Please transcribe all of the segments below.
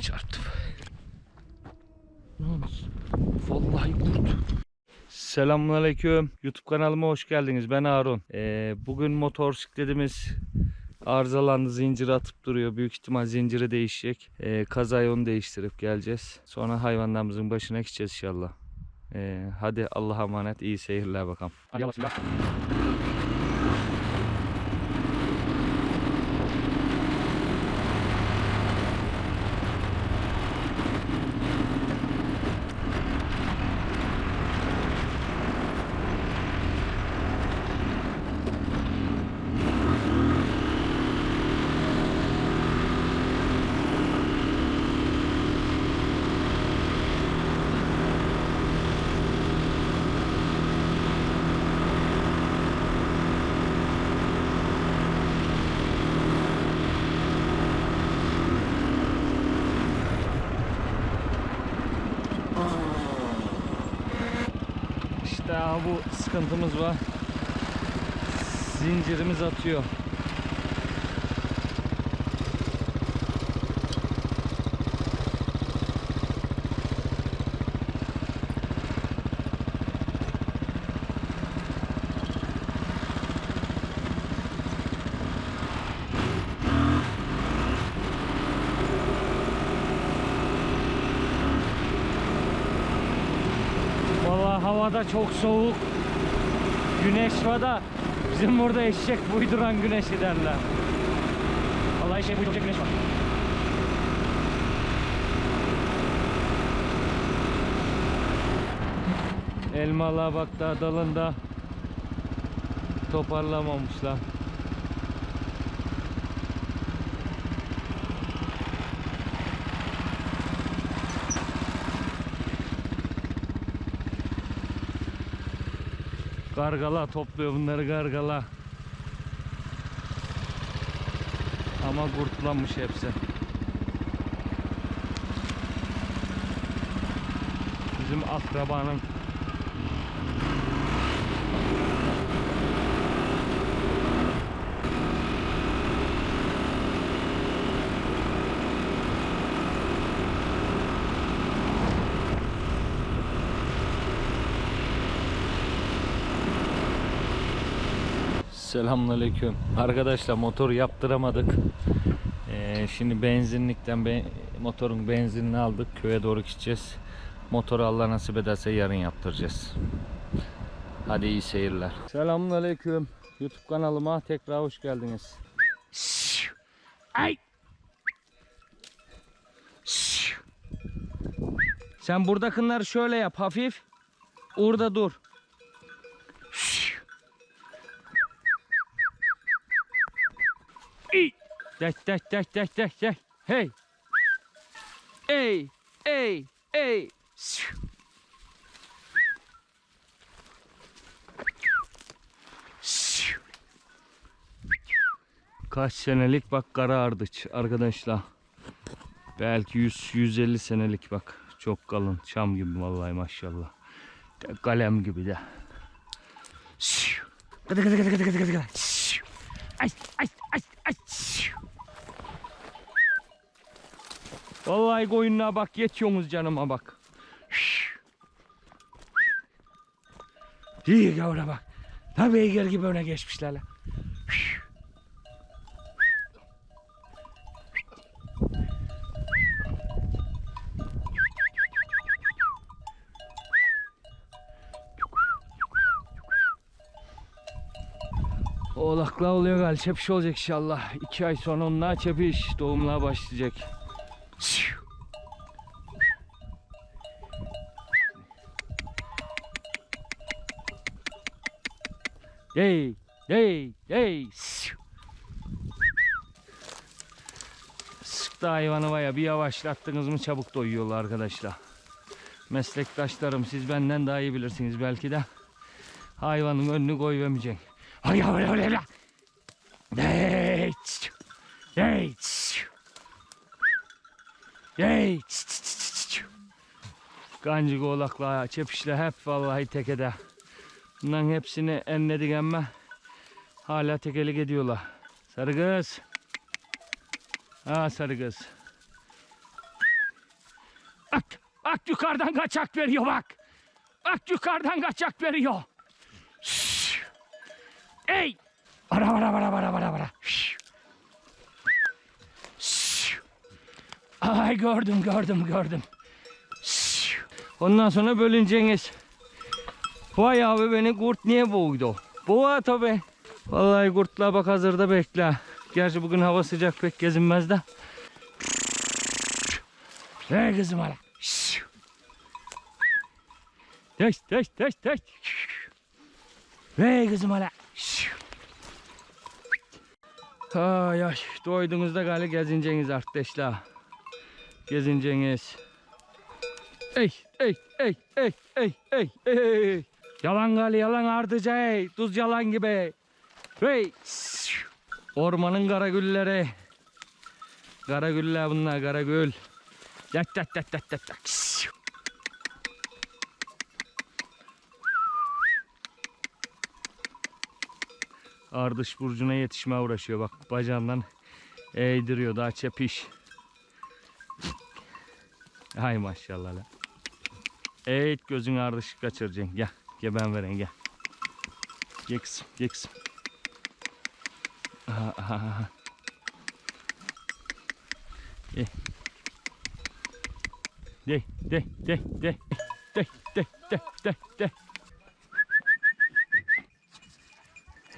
çarptım. Lan, Vallahi kurt. Selamünaleyküm. YouTube kanalıma hoş geldiniz. Ben Harun. Ee, bugün motosikletimiz arızalandı. Zincir atıp duruyor. Büyük ihtimal zinciri değişecek. Ee, kazayı onu değiştirip geleceğiz. Sonra hayvanlarımızın başına gideceğiz inşallah. Ee, hadi Allah'a emanet. iyi seyirler bakalım. Hadi bismillah. Abi bu sıkıntımız var. Zincirimiz atıyor. Vallahi havada çok soğuk. Güneş var da bizim burada eşek buyduran güneşi derler. Vallahi eşek buyduran güneş var. Elmalığa bak da dalında toparlamamışlar. Gargala topluyor bunları gargala. Ama kurtlanmış hepsi. Bizim akrabanın Selamünaleyküm. Arkadaşlar motor yaptıramadık. Ee, şimdi benzinlikten be- motorun benzinini aldık. Köye doğru gideceğiz. Motoru Allah nasip ederse yarın yaptıracağız. Hadi iyi seyirler. Selamünaleyküm. YouTube kanalıma tekrar hoş geldiniz. Ay. Sen buradakileri şöyle yap hafif. Orada dur. Ey! Dek dek dek dek dek dek. Hey. Ey, ey, ey. Kaç senelik bak kara ardıç arkadaşlar. Belki 100 150 senelik bak. Çok kalın. Çam gibi vallahi maşallah. De, kalem gibi de. Gıdı gıdı gıdı gıdı gıdı gıdı. Ay ay ay. Vallahi koyunluğa bak yetiyorsunuz canıma bak. İyi gavura bak. Tabii beygir gibi öne geçmişler Oğlakla oluyor galiba. Çepiş olacak inşallah. İki ay sonra onlar çepiş. Doğumluğa başlayacak. Hey, hey, hey. Sıktı hayvanı var ya bir yavaşlattınız mı çabuk doyuyorlar arkadaşlar. Meslektaşlarım siz benden daha iyi bilirsiniz belki de. Hayvanın önünü koyvermeyeceksin. Hay hay hay hay. Hey. Hey. Hey. Kancık oğlakla, çepişle hep vallahi tekede. Bunların hepsini enledik ama hala tekelik ediyorlar. Sarı kız. Ha sarı kız. yukarıdan kaçak veriyor bak. Bak yukarıdan kaçak veriyor. Ey! Ara ara ara ara ara ara. Ay gördüm gördüm gördüm. Ondan sonra bölüneceğiniz. Vay abi beni kurt niye boğdu? Boğa tabi. Vallahi kurtla bak hazırda bekle. Gerçi bugün hava sıcak pek gezinmez de. Hey kızım. Şşş. Teş teş teş teş. Hey kızım hala. Ay ay doydunuz da gali gezineceğiniz arkadaşlar. Gezineceğiniz. Ey ey ey ey ey ey ey. Yalan gali yalan ardıca ey. Tuz yalan gibi. Hey. Ormanın karagülleri. Karagüller bunlar karagül. Yak yak yak yak yak yak. Ardış burcuna yetişmeye uğraşıyor bak bacağından eğdiriyor daha çepiş. Ay maşallah la. Eğit gözün ardış kaçıracaksın. Gel. Gel ben vereyim gel. Gel kızım. Gel kızım. Aha, aha, aha. Gel. De de de de de de de de de.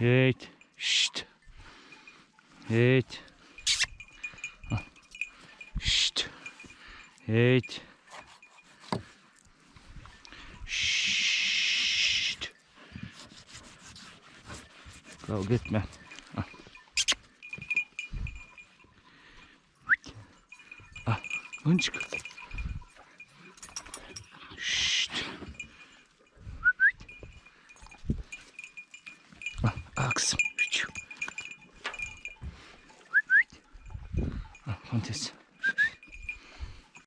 Evet. Şşt. Evet. Al. Şşt. Evet. Şşt. Kavga etme. Al. Al. Mıncık. Şşt. Al, al kızım. Al, kontes.